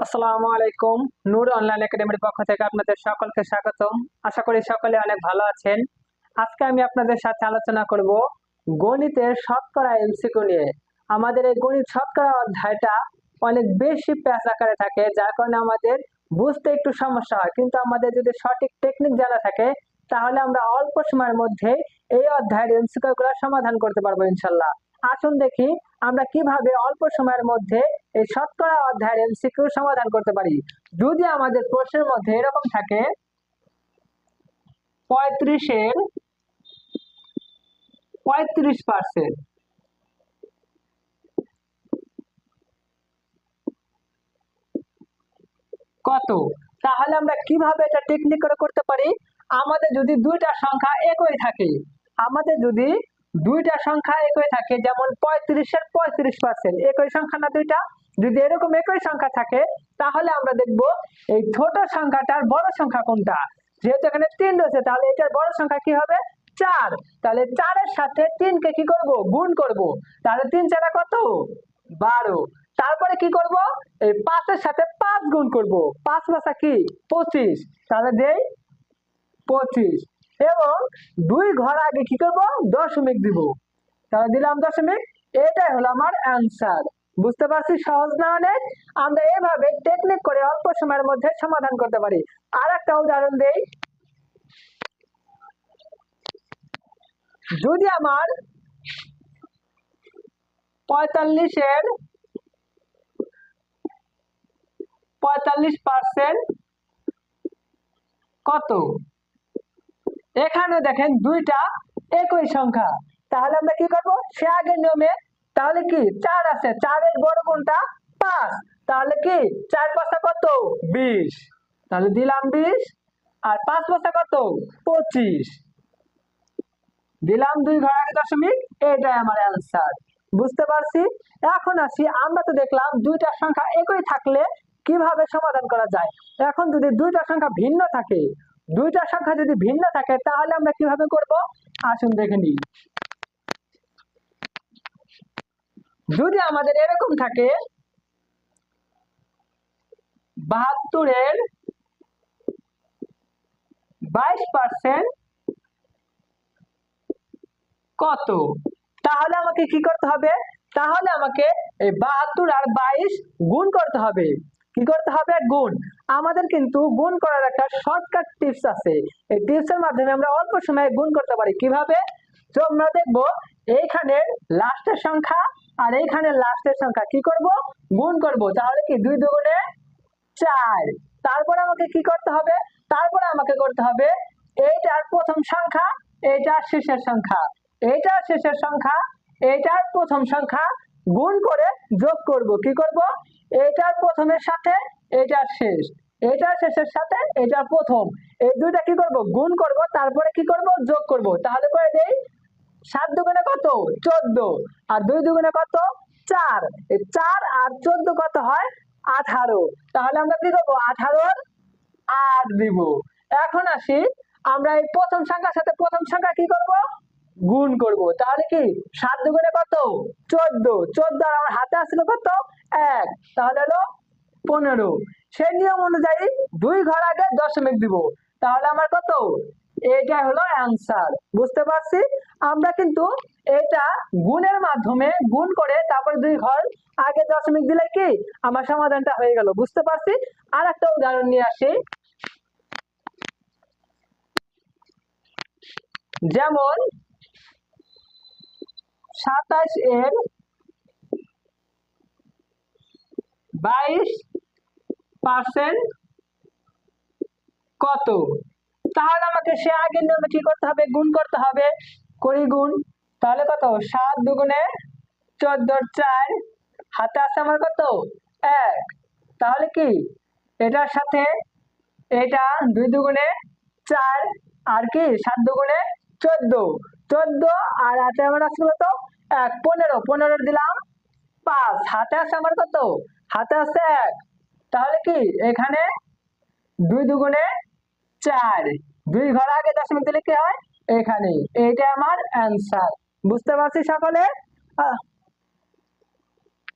আসসালামু আলাইকুম। নূর অনলাইন একাডেমির পক্ষ থেকে আপনাদের সকলকে স্বাগতম। আশা করি সকলে অনেক ভালো আছেন। আজকে আমি আপনাদের সাথে আলোচনা করব গণিতের শতকরা এমসিকিউ নিয়ে। আমাদের এই গণিত শতকরা অধ্যায়টা অনেক বেশি প্যাচ আকারে থাকে, যার কারণে আমাদের বুঝতে একটু সমস্যা হয়। কিন্তু আমাদের যদি সঠিক টেকনিক জানা থাকে, তাহলে আমরা অল্প সময়ের মধ্যে এই অধ্যায়ের এমসিকিউ গুলো সমাধান করতে পারব ইনশাল্লাহ। আসুন দেখি আমরা কীভাবে অল্প সময়ের মধ্যে এই শতকরা অধ্যায়ের এমসিকিউ সমাধান করতে পারি। যদি আমাদের প্রশ্নের মধ্যে এরকম থাকে, পঁয়ত্রিশের পঁয়ত্রিশ পার্সেন্ট কত? তাহলে আমরা কীভাবে এটা টেকনিক করে করতে পারি? আমাদের যদি দুইটা সংখ্যা একই থাকে, আমাদের যদি দুইটা সংখ্যা একই থাকে, যেমন পঁয়ত্রিশের পঁয়ত্রিশ পার্সেন্ট একই সংখ্যা না দুইটা? যদি এরকম একই সংখ্যা থাকে, তাহলে আমরা দেখব এই ছোট সংখ্যাটার বড় সংখ্যা কোনটা? যেহেতু এখানে তিন রয়েছে, তাহলে এটার বড় সংখ্যা কি হবে? চার। তাহলে চারের সাথে তিনকে কি করব? গুণ করব। তাহলে তিন চারা কত? বারো। তারপরে কি করব? এই পাঁচের সাথে পাঁচ গুণ করব। পাঁচ পাঁচা কি? পঁচিশ। তাহলে যেই পঁচিশ। এবং দুই ঘর আগে কি করব? দশমিক দিব। তাহলে দিলাম দশমিক। এটাই হলো আমার অ্যান্সার বুঝতে পারছি? সহজ না অনেক? আমরা এইভাবে টেকনিক করে অল্প সময়ের মধ্যে সমাধান করতে পারি। আর একটা উদাহরণ দেই। যদি আমার পঁয়তাল্লিশের পঁয়তাল্লিশ পার্সেন্ট কত? এখানে দেখেন দুইটা একই সংখ্যা। তাহলে আমরা কি করব? সে আগের নিয়মে তাহলে কি? চার আছে। চারের বড় কোনটা? পাঁচ। তাহলে কি? চার পাঁচটা কত? বিশ। তাহলে দিলাম বিশ। আর পাঁচ পাঁচটা কত? পঁচিশ। দিলাম দুই ঘর আগে দশমিক। এটাই আমার অ্যান্সার বুঝতে পারছি? এখন আসি, আমরা তো দেখলাম দুইটা সংখ্যা একই থাকলে কীভাবে সমাধান করা যায়? এখন যদি দুইটা সংখ্যা ভিন্ন থাকে দুইটা সংখ্যা যদি ভিন্ন থাকে, তাহলে আমরা কীভাবে করব? আসুন দেখে নিই। যদি আমাদের এরকম থাকে, বাহাত্তরের বাইশ পার্সেন্ট কত? তাহলে আমাকে কি করতে হবে? তাহলে আমাকে এই বাহাত্তর আর বাইশ গুণ করতে হবে। কি করতে হবে? গুণ। আমাদের কিন্তু গুণ করার একটা শর্টকাট টিপস আছে। এই টিপসের মাধ্যমে আমরা অল্প সময়ে গুণ করতে পারি। কীভাবে? তো আমরা দেখব, এইখানে লাস্টের সংখ্যা আর এইখানে লাস্টের সংখ্যা। কি করব? গুণ করব। তাহলে কি? দুই দুগুণে চার। তারপর আমাকে কি করতে হবে? তারপরে আমাকে করতে হবে এইটার প্রথম সংখ্যা এইটার শেষের সংখ্যা। এইটার শেষের সংখ্যা, এইটার প্রথম সংখ্যা গুণ করে যোগ করব। কি করব? এইটার প্রথমের সাথে এইটার শেষ। এটা শেষের সাথে এটা প্রথম। এই দুইটা কি করব? গুণ করব, তারপরে কি করব? যোগ করব। তাহলে করে দেই, সাত দুগুণে কত? চোদ্দ। আর দুই দুগুণে কত? চার। চার আর চোদ্দ কত হয়? আঠারো। তাহলে আমরা কি করব? আঠারোর আট দিব। এখন আসি, আমরা এই প্রথম সংখ্যার সাথে প্রথম সংখ্যা কি করব? গুণ করব। তাহলে কি? সাত দুগুণে কত? চোদ্দ। চোদ্দ আর আমার হাতে আসলো কত? এক। তাহলে হলো পনেরো। সেই নিয়ম অনুযায়ী দুই ঘর আগে দশমিক দিব। তাহলে আমার কত? এটা হলো অ্যান্সার বুঝতে পারছি? আমরা কিন্তু এটা গুণের মাধ্যমে গুণ করে তারপর দুই ঘর আগে দশমিক দিলে কি? আমার সমাধানটা হয়ে গেল। বুঝতে পারছি? আর একটা উদাহরণ নিয়ে আসি। যেমন সাতাশ এর বাইশ পার্সেন্ট কত? তাহলে আমাকে সে আগের নিয়মে কি করতে হবে? গুণ করতে হবে। করি গুণ। তাহলে কত? সাত দুগুণে চোদ্দ চার। হাতে আছে আমার কত? এক। তাহলে কি? এটার সাথে এটা দুই দুগুণে চার। আর কি? সাত দুগুণে চোদ্দ। চোদ্দ আর হাতে আমার আছে কত? এক। পনেরো। পনেরো দিলাম পাঁচ। হাতে আছে আমার কত? হাতে আছে এক। তাহলে কি? এখানে দুই দুগুণে চার। দুই ঘর আগে দশমিক দিলে কি হয়? এখানে এইটা আমার অ্যান্সার বুঝতে পারছি সকলে?